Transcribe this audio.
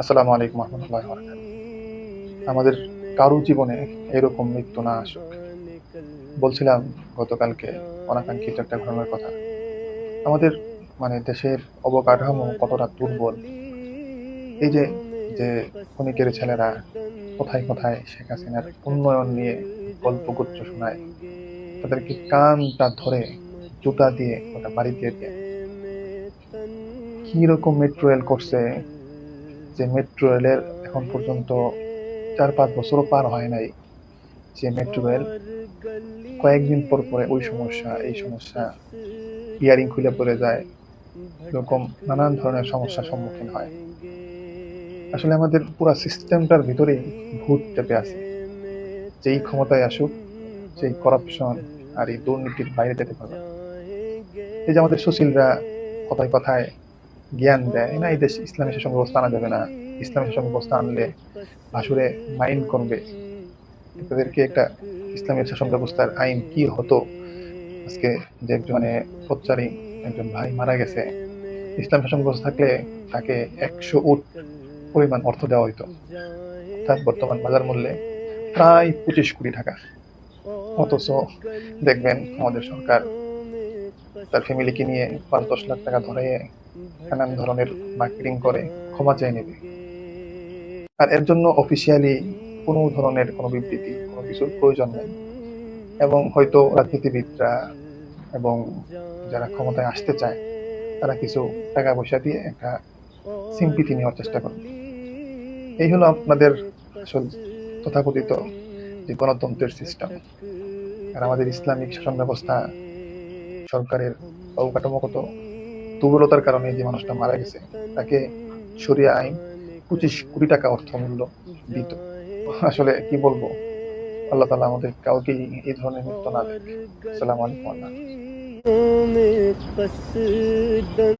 আসসালামু আলাইকুম রহমতুল্লাহ আমাদের কারও জীবনে এরকম মৃত্যু না আসুক। বলছিলাম গতকালকে অনাকাঙ্ক্ষিত একটা ঘটনার কথা। আমাদের মানে দেশের অবকাঠামো কতটা দুর্বল। এই যে যে ক্ষণিকের ছেলেরা কোথায় কোথায় শেখ হাসিনার উন্নয়ন নিয়ে গল্পগুচ্ছ শোনায়, তাদেরকে কানটা ধরে জুতা দিয়ে ওটা বাড়ি দিয়ে দিয়ে। কি রকম মেট্রো রেল করছে যে মেট্রো রেলের এখন পর্যন্ত চার পাঁচ বছরও পার হয় নাই, যে মেট্রো রেল কয়েকদিন পর পরে ওই সমস্যা, এই সমস্যা ইয়ারিং খুলে পড়ে যায়, এরকম নানান ধরনের সমস্যার সম্মুখীন হয়। আসলে আমাদের পুরো সিস্টেমটার ভিতরেই ভূত চেপে আছে। যেই ক্ষমতায় আসুক, সেই করাপশন আর এই দুর্নীতির বাইরে যেতে পারবে এই যে আমাদের সুশীলরা কথায় কথায় জ্ঞান দেয়। না, এই দেশ ইসলামী শাসন ব্যবস্থা আনা যাবে না। ইসলামী শাসন ব্যবস্থা আনলে ভাসুরে মাইন্ড করবে তাদেরকে একটা ইসলামী শাসন ব্যবস্থার আইন কি হতো? আজকে যে একজন মানে পথচারী একজন ভাই মারা গেছে, ইসলাম শাসন ব্যবস্থা থাকলে তাকে একশো উট পরিমাণ অর্থ দেওয়া হইতো। তার বর্তমান বাজার মূল্যে প্রায় পঁচিশ কোটি টাকা। অথচ দেখবেন আমাদের সরকার তার ফ্যামিলিকে নিয়ে পাঁচ দশ লাখ টাকা ধরে নানান ধরনের মার্কেটিং করে, ক্ষমা চেয়ে নেবে। আর এর জন্য অফিসিয়ালি কোনো ধরনের কোনো বিবৃতি, কোনো কিছুর প্রয়োজন নেই। এবং হয়তো রাজনীতিবিদরা এবং যারা ক্ষমতায় আসতে চায়, তারা কিছু টাকা পয়সা দিয়ে একটা সিম্পিতি নেওয়ার চেষ্টা করে এই হলো আপনাদের আসল তথাকথিত যে গণতন্ত্রের সিস্টেম আর আমাদের ইসলামিক শাসন ব্যবস্থা সরকারের অবকাঠামোগত দুর্বলতার কারণে যে মানুষটা মারা গেছে, তাকে সরিয়া আইন পঁচিশ কোটি টাকা অর্থমূল্য দিত। আসলে কি বলব? আল্লাহ তালা আমাদের কাউকেই এই ধরনের মৃত্যু না দেখ সালাম আলাইকুম